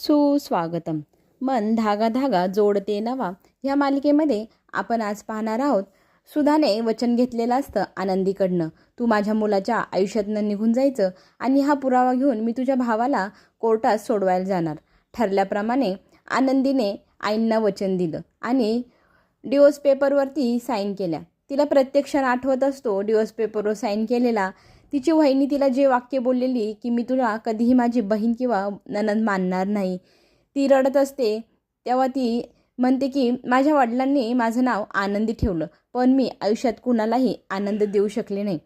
सुस्वागतम. मन धागा धागा जोडते नवा. ह्या मालिकेमध्ये आपण आज पाहणार आहोत सुधाने वचन घेतलेलं असतं आनंदीकडनं. तू माझ्या मुलाच्या आयुष्यातनं निघून जायचं आणि हा पुरावा घेऊन मी तुझ्या भावाला कोर्टात सोडवायला जाणार. ठरल्याप्रमाणे आनंदीने आईंना वचन दिलं आणि डिओस पेपरवरती साईन केल्या. तिला प्रत्येक आठवत असतो डिओस पेपरवर साईन केलेला तिची वहिनी तिला जे वाक्य बोललेली की मी तुला कधीही माझी बहीण किंवा ननद मानणार नाही. ती रडत असते. तेव्हा ती म्हणते की माझ्या वडिलांनी माझं नाव आनंदी ठेवलं पण मी आयुष्यात कुणालाही आनंद देऊ शकले नाही.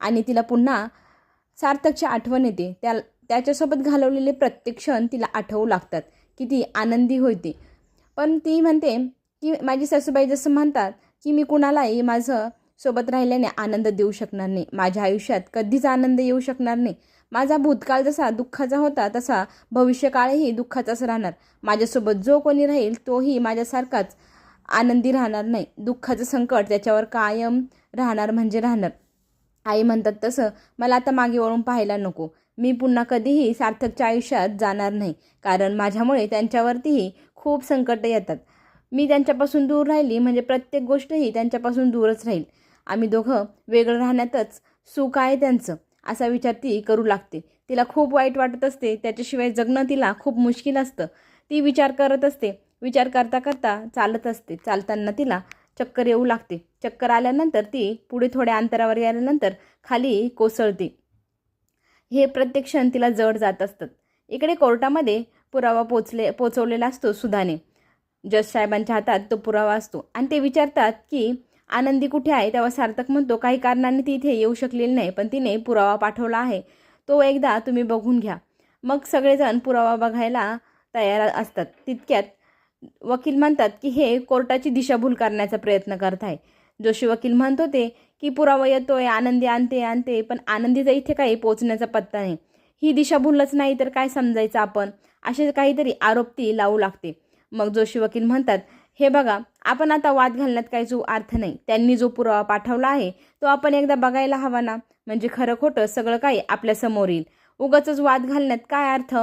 आणि तिला पुन्हा सार्थकची आठवण येते. त्या त्याच्यासोबत घालवलेले प्रत्येक क्षण तिला आठवू लागतात की ती आनंदी होती. पण ती म्हणते की माझी सासूबाई जसं म्हणतात की मी कुणालाही माझं सोबत राहिल्याने आनंद देऊ शकणार नाही. माझ्या आयुष्यात कधीच आनंद येऊ शकणार नाही. माझा भूतकाळ जसा दुःखाचा होता तसा भविष्यकाळही दुःखाचाच राहणार. माझ्यासोबत जो कोणी राहील तोही माझ्यासारखाच आनंदी राहणार नाही. दुःखाचं संकट त्याच्यावर कायम राहणार म्हणजे राहणार. आई म्हणतात तसं मला आता मागे वळून पाहायला नको. मी पुन्हा कधीही सार्थकच्या आयुष्यात जाणार नाही. कारण माझ्यामुळे त्यांच्यावरतीही खूप संकट येतात. मी त्यांच्यापासून दूर राहिली म्हणजे प्रत्येक गोष्टही त्यांच्यापासून दूरच राहील. आम्ही दोघं वेगळं राहण्यातच सुख आहे त्यांचं असा विचार ती करू लागते. तिला खूप वाईट वाटत असते त्याच्याशिवाय जगणं तिला खूप मुश्किल असतं. ती विचार करत असते विचार करता करता चालत असते. चालताना तिला चक्कर येऊ लागते. चक्कर आल्यानंतर ती पुढे थोड्या अंतरावर गेल्यानंतर खाली कोसळते. हे प्रत्येक क्षण तिला जड जात असतात इकडे कोर्टामध्ये पुरावा पोचले पोचवलेला असतो सुधाने. जज साहेबांच्या हातात तो पुरावा असतो. आणि ते विचारतात की आनंदी कुठे आहे? तेव्हा सार्थक म्हणतो काही कारणाने ती इथे येऊ शकलेली नाही पण तिने पुरावा पाठवला आहे. तो एकदा तुम्ही बघून घ्या. मग सगळेजण पुरावा बघायला तयार असतात. तितक्यात वकील म्हणतात की हे कोर्टाची दिशाभूल करण्याचा प्रयत्न करत आहे जोशी वकील म्हणत होते की पुरावा येतोय आनंदी आणते आणते पण आनंदीचा इथे काही पोचण्याचा पत्ता नाही. ही दिशाभूलच नाही तर काय समजायचं आपण? असे काहीतरी आरोप ती लावू लागते. मग जोशी वकील म्हणतात हे बघा आपण आता वाद घालण्यात काही जो अर्थ नाही त्यांनी जो पुरावा पाठवला आहे तो आपण एकदा बघायला हवा ना? म्हणजे खरं खोटं सगळं काही आपल्यासमोर येईल. उगाच वाद घालण्यात काय अर्थ?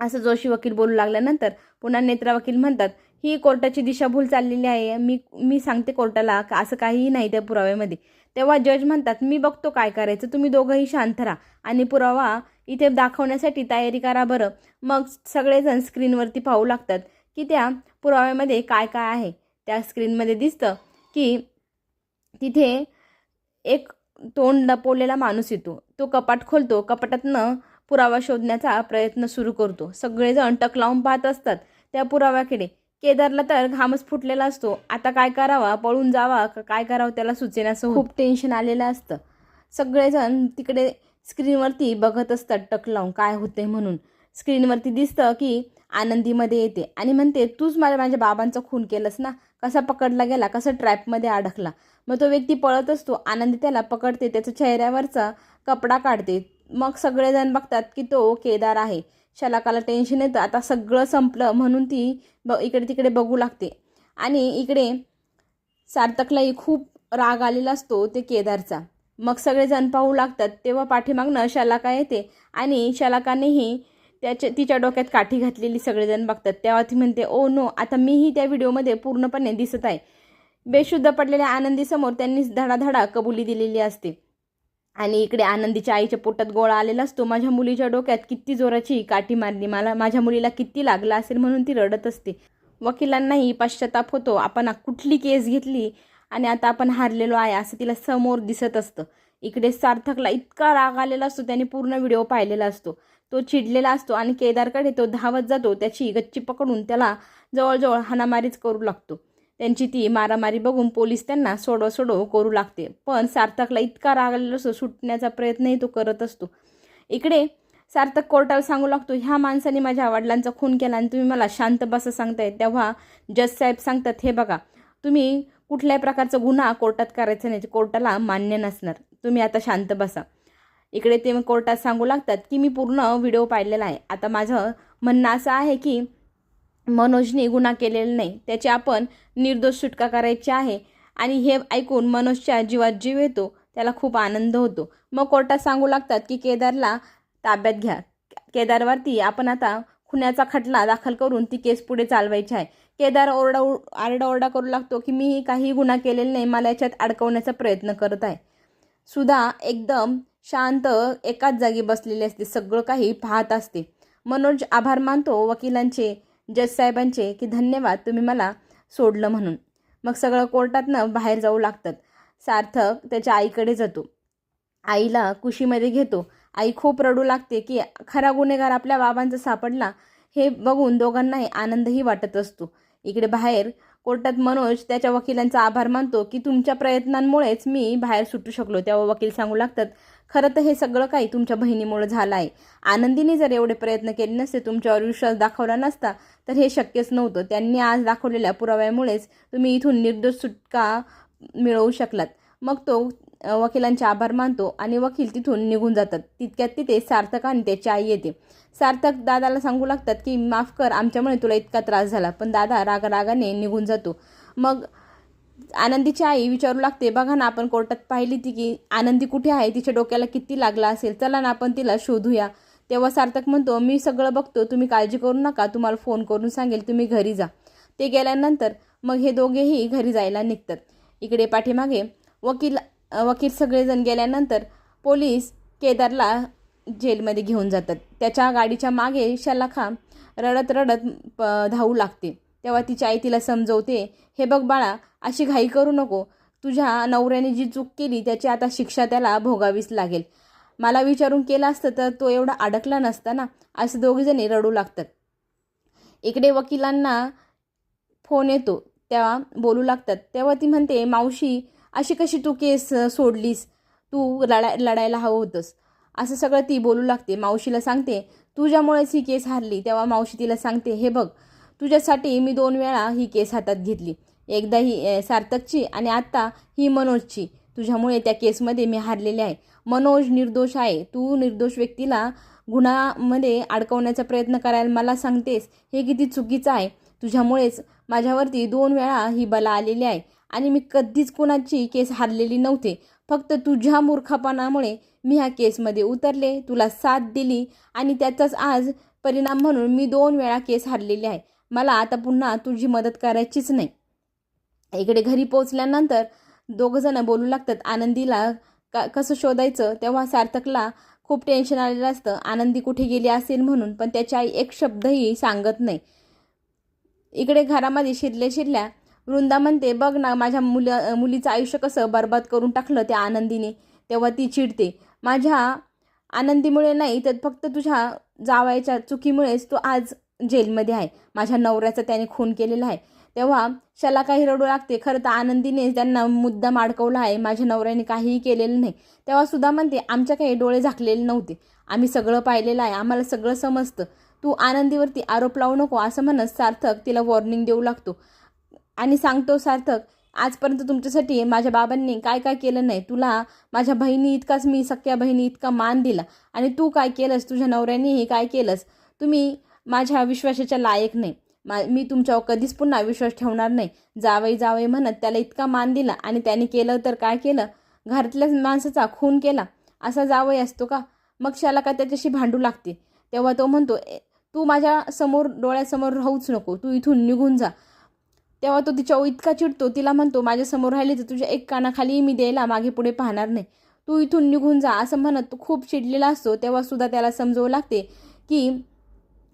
असं जोशी वकील बोलू लागल्यानंतर पुन्हा नेत्रा वकील म्हणतात ही कोर्टाची दिशाभूल चाललेली आहे. मी मी सांगते कोर्टाला का असं काहीही नाही त्या पुराव्यामध्ये. तेव्हा जज म्हणतात मी बघतो काय करायचं. तुम्ही दोघंही शांत राहा आणि पुरावा इथे दाखवण्यासाठी तयारी करा बरं. मग सगळेजण स्क्रीनवरती पाहू लागतात. की त्या पुराव्यामध्ये काय काय आहे? त्या स्क्रीनमध्ये दिसतं की तिथे एक तोंड लपवलेला माणूस येतो. तो कपाट खोलतो. कपाटातनं पुरावा शोधण्याचा प्रयत्न सुरू करतो. सगळेजण टक लावून पाहत असतात त्या पुराव्याकडे. केदारला तर घामच फुटलेला असतो. आता काय करावा? पळून जावा? का काय करावं त्याला सुचेनासं खूप टेन्शन आलेलं असतं. सगळेजण तिकडे स्क्रीनवरती बघत असतात टक लावून. काय होते म्हणून. स्क्रीनवरती दिसतं की आनंदीमध्ये येते. आणि म्हणते तूच मला माझ्या बाबांचा खून केलंस ना? कसा पकडला गेला? कसा ट्रॅपमध्ये अडकला? मग तो व्यक्ती पळत असतो. आनंदी त्याला पकडते. त्याच्या चेहऱ्यावरचा कपडा काढते. मग सगळेजण बघतात की तो केदार आहे. शलाकाला टेन्शन येतं. आता सगळं संपलं म्हणून ती ब इकडे तिकडे बघू लागते. आणि इकडे सार्थकलाही खूप राग आलेला असतो ते केदारचा. मग सगळेजण पाहू लागतात. तेव्हा पाठीमागनं शलाका येते. आणि शलाकानेही त्याच्या तिच्या डोक्यात काठी घातलेली सगळेजण बघतात. तेव्हा ती म्हणते ओ नो आता मीही त्या व्हिडिओमध्ये पूर्णपणे दिसत आहे. बेशुद्ध पडलेल्या आनंदीसमोर त्यांनी धडाधडा कबुली दिलेली असते. आणि इकडे आनंदीच्या आईच्या पोटात गोळा आलेला असतो. माझ्या मुलीच्या डोक्यात किती जोराची काठी मारली. मला माझ्या मुलीला किती लागला असेल म्हणून ती रडत असते. वकिलांनाही पश्चाताप होतो. आपण कुठली केस घेतली आणि आता आपण हारलेलो आहे असं तिला समोर दिसत असतं. इकडे सार्थकला इतका राग आलेला असतो. त्याने पूर्ण व्हिडिओ पाहिलेला असतो. तो चिडलेला असतो आणि केदारकडे तो धावत जातो त्याची गच्ची पकडून त्याला जवळजवळ हाणामारीच करू लागतो. त्यांची ती मारामारी बघून पोलीस त्यांना सोडव सोडव करू लागते. पण सार्थकला इतका राग आलेला असतो सुटण्याचा प्रयत्नही तो करत असतो. इकडे सार्थक कोर्टाला सांगू लागतो ह्या माणसाने माझ्या वडिलांचा खून केला आणि तुम्ही मला शांत बसा सांगताय. तेव्हा जज साहेब सांगतात हे बघा तुम्ही कुठल्याही प्रकारचा गुन्हा कोर्टात करायचा नाही कोर्टाला मान्य नसणार. तुम्ही आता शांत बसा. इकडे ते कोर्टात सांगू लागतात की मी पूर्ण व्हिडिओ पाहिलेला आहे. आता माझं म्हणणं असं आहे की मनोजने गुन्हा केलेला नाही त्याची आपण निर्दोष सुटका करायची आहे. आणि हे ऐकून मनोजच्या जीवात जीव येतो त्याला खूप आनंद होतो. मग कोर्टात सांगू लागतात की केदारला ताब्यात घ्या. केदारवरती आपण आता खुन्याचा खटला दाखल करून ती केस पुढे चालवायची आहे. केदार ओरडा आरडाओरडा करू लागतो की मी काही गुन्हा केलेला नाही मला याच्यात अडकवण्याचा प्रयत्न करत आहे. सुद्धा एकदम शांत एकाच जागी बसलेली असते. सगळं काही पाहत असते. मनोज आभार मानतो वकिलांचे जज साहेबांचे की धन्यवाद तुम्ही मला सोडलं म्हणून. मग सगळं कोर्टातनं बाहेर जाऊ लागतात. सार्थक त्याच्या आईकडे जातो. आईला कुशीमध्ये घेतो. आई खूप रडू लागते की खरा गुन्हेगार आपल्या बाबांचा सापडला हे बघून दोघांनाही आनंदही वाटत असतो. इकडे बाहेर कोर्टात मनोज त्याच्या वकिलांचा आभार मानतो की तुमच्या प्रयत्नांमुळेच मी बाहेर सुटू शकलो. तेव्हा वकील सांगू लागतात खरं तर हे सगळं काही तुमच्या बहिणीमुळे झालं आहे आनंदीने जर एवढे प्रयत्न केले नसते तुमच्यावर विश्वास दाखवला नसता तर हे शक्यच नव्हतं. त्यांनी आज दाखवलेल्या पुराव्यामुळेच तुम्ही इथून निर्दोष सुटका मिळवू शकलात. मग तो वकिलांचे आभार मानतो आणि वकील तिथून निघून जातात. तितक्यात तिथे सार्थक आणि त्याची आई येते. सार्थक दादाला सांगू लागतात की माफ कर आमच्यामुळे तुला इतका त्रास झाला. पण दादा रागारागाने निघून जातो. मग आनंदीची आई विचारू लागते बघा ना आपण कोर्टात पाहिली ती की आनंदी कुठे आहे? तिच्या डोक्याला किती लागला असेल? चला ना आपण तिला शोधूया. तेव्हा सार्थक म्हणतो मी सगळं बघतो तुम्ही काळजी करू नका तुम्हाला फोन करून सांगेल तुम्ही घरी जा. ते गेल्यानंतर मग हे दोघेही घरी जायला निघतात. इकडे पाठीमागे वकील वकील सगळेजण गेल्यानंतर पोलीस केदारला जेलमध्ये घेऊन जातात. त्याच्या गाडीच्या मागे शलाखा रडत रडत प धावू लागते. तेव्हा तिची आई तिला समजवते हे बघ बाळा अशी घाई करू नको. तुझ्या नवऱ्याने जी चूक केली त्याची आता शिक्षा त्याला भोगावीच लागेल. मला विचारून केलं असतं तर तो एवढा अडकला नसता ना असे दोघेजणी रडू लागतात. इकडे वकिलांना फोन येतो तेव्हा बोलू लागतात. तेव्हा ती म्हणते मावशी अशी कशी तू केस सोडलीस? तू लडा लढायला हवं होतंस. असं सगळं ती बोलू लागते. मावशीला सांगते तुझ्यामुळेच ही केस हारली. तेव्हा मावशी तिला सांगते हे बघ तुझ्यासाठी मी दोन वेळा ही केस हातात घेतली. एकदा ही सार्थकची आणि आत्ता ही मनोजची. तुझ्यामुळे त्या केसमध्ये मी हारलेले आहे. मनोज निर्दोष आहे. तू निर्दोष व्यक्तीला गुन्हामध्ये अडकवण्याचा प्रयत्न करायला मला सांगतेस हे किती चुकीचं आहे. तुझ्यामुळेच माझ्यावरती दोन वेळा ही बला आलेली आहे. आणि मी कधीच कुणाची केस हारलेली नव्हते. फक्त तुझ्या मूर्खापणामुळे मी ह्या केसमध्ये उतरले तुला साथ दिली आणि त्याचाच आज परिणाम म्हणून मी दोन वेळा केस हारलेली आहे. मला आता पुन्हा तुझी मदत करायचीच नाही. इकडे घरी पोचल्यानंतर दोघंजणं बोलू लागतात आनंदीला का कसं शोधायचं? तेव्हा सार्थकला खूप टेन्शन आलेलं असतं आनंदी कुठे गेली असेल म्हणून पण त्याची आई एक शब्दही सांगत नाही. इकडे घरामध्ये शिरल्या शिरल्या वृंदा म्हणते बघ ना माझ्या मुलं मुलीचं आयुष्य कसं बर्बाद करून टाकलं त्या आनंदीने. तेव्हा ती चिडते. माझ्या आनंदीमुळे नाही तर फक्त तुझ्या जावायच्या चुकीमुळेच तो आज जेलमध्ये आहे. माझ्या नवऱ्याचा त्याने खून केलेला आहे. तेव्हा शला काही रडू लागते. खरं तर आनंदीने त्यांना मुद्दाम अडकवला आहे. माझ्या नवऱ्याने काहीही केलेलं नाही. तेव्हा सुद्धा म्हणते आमच्या काही डोळे झाकलेले नव्हते. आम्ही सगळं पाहिलेलं आहे. आम्हाला सगळं समजतं. तू आनंदीवरती आरोप लावू नको. असं म्हणत सार्थक तिला वॉर्निंग देऊ लागतो. आणि सांगतो सार्थक आजपर्यंत तुमच्यासाठी माझ्या बाबांनी काय काय केलं नाही. तुला माझ्या बहिणी इतकाच मी सख्या बहिणी इतका मान दिला. आणि तू काय केलंस? तुझ्या नवऱ्यानेही काय केलंस? तुम्ही माझ्या विश्वासाच्या लायक नाही. मा मी तुमच्यावर कधीच पुन्हा विश्वास ठेवणार नाही. जावई जावई म्हणत त्याला इतका मान दिला आणि त्याने केलं तर काय केलं? घरातल्याच माणसाचा खून केला. असा जावई असतो का? मग शाला का त्याच्याशी भांडू लागते? तेव्हा तो म्हणतो "ए, तू माझ्यासमोर डोळ्यासमोर राहूच नको. तू इथून निघून जा. तेव्हा तो तिच्यावर इतका चिडतो? तिला म्हणतो माझ्यासमोर राहिले तर तुझ्या एक कानाखाली मी द्यायला मागे पुढे पाहणार नाही. तू इथून निघून जा असं म्हणत तो खूप चिडलेला असतो. तेव्हा सुद्धा त्याला समजवू लागते की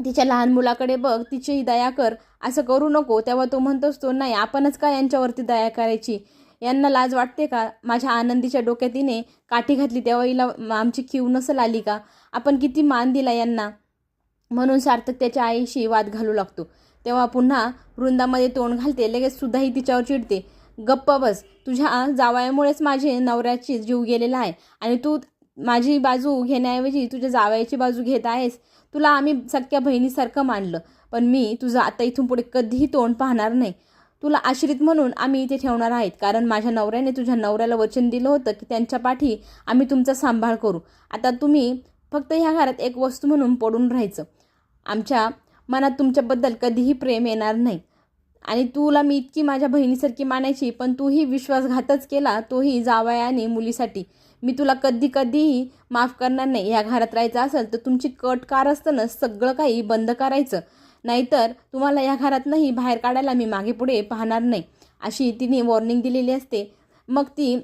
तिच्या लहान मुलाकडे बघ तिचीही दया कर असं करू नको. तेव्हा तो म्हणतो असतो नाही आपणच का यांच्यावरती दया करायची? यांना लाज वाटते का? माझ्या आनंदीच्या डोक्यात तिने काठी घातली तेव्हा हिला आमची खीव नसल आली का? आपण किती मान दिला यांना? म्हणून सार्थक त्याच्या आईशी वाद घालू लागतो. तेव्हा पुन्हा वृंदामध्ये तोंड घालते लगेच सुद्धाही तिच्यावर चिडते. गप्प बस तुझ्या जावयामुळेच माझे नवऱ्याची जीव गेलेला आहे आणि तू माझी बाजू घेण्याऐवजी तुझ्या जावयाची बाजू घेत आहेस. तुला आम्ही सख्या बहिणीसारखं मानलं पण मी तुझं आता इथून पुढे कधीही तोंड पाहणार नाही. तुला आश्रित म्हणून आम्ही इथे ठेवणार आहेत कारण माझ्या नवऱ्याने तुझ्या नवऱ्याला वचन दिलं होतं की त्यांच्या पाठी आम्ही तुमचा सांभाळ करू. आता तुम्ही फक्त ह्या घरात एक वस्तू म्हणून पडून राहायचं. आमच्या मनात तुमच्याबद्दल कधीही प्रेम येणार नाही. आणि तुला मी इतकी माझ्या बहिणीसारखी मानायची पण तूही विश्वासघातच केला तोही जावयाने मुलीसाठी. मी तुला कधी कधीही माफ करणार नाही. ह्या घरात राहायचं असेल तर तुमची कट कार असताना सगळं काही बंद करायचं. नाहीतर तुम्हाला या घरात नाही बाहेर काढायला मी मागे पुढे पाहणार नाही अशी तिने वॉर्निंग दिलेली असते. मग ती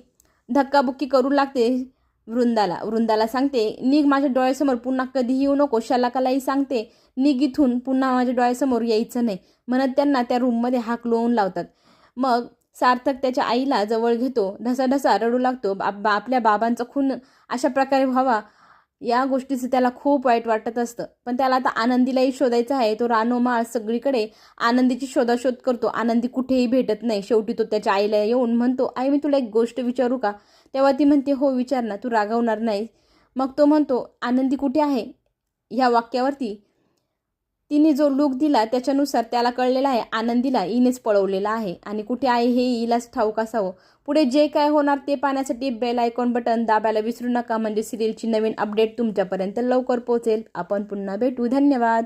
धक्काबुक्की करू लागते. वृंदाला. वृंदाला सांगते निघ माझ्या डोळ्यासमोर पुन्हा कधीही येऊ नको शलाकालाही सांगते निघ इथून पुन्हा माझ्या डोळ्यासमोर यायचं नाही. म्हणत त्यांना त्या रूममध्ये हाक लोवून लावतात. मग सार्थक त्याच्या आईला जवळ घेतो ढसाढसा रडू लागतो. बा बा- आपल्या बाबांचा खून अशा प्रकारे व्हावा या गोष्टीचं त्याला खूप वाईट वाटत असतं. पण त्याला आता आनंदीलाही शोधायचं आहे. तो रानोमाळ सगळीकडे आनंदीची शोधाशोध करतो. आनंदी कुठेही भेटत नाही. शेवटी तो त्याच्या आईला येऊन म्हणतो आई मी तुला एक गोष्ट विचारू का? तेव्हा ती म्हणते हो विचार ना तू रागवणार नाही मग तो म्हणतो आनंदी कुठे आहे? ह्या वाक्यावरती तिने जो लूक दिला त्याच्यानुसार त्याला कळलेला आहे आनंदीला हिनेच पळवलेला आहे. आणि कुठे आहे हे हिलाच ठाऊक असावं. पुढे जे काय होणार ते पाहण्यासाठी बेल आयकॉन बटन दाबायला विसरू नका. म्हणजे सिरियलची नवीन अपडेट तुमच्यापर्यंत लवकर पोहोचेल. आपण पुन्हा भेटू. धन्यवाद.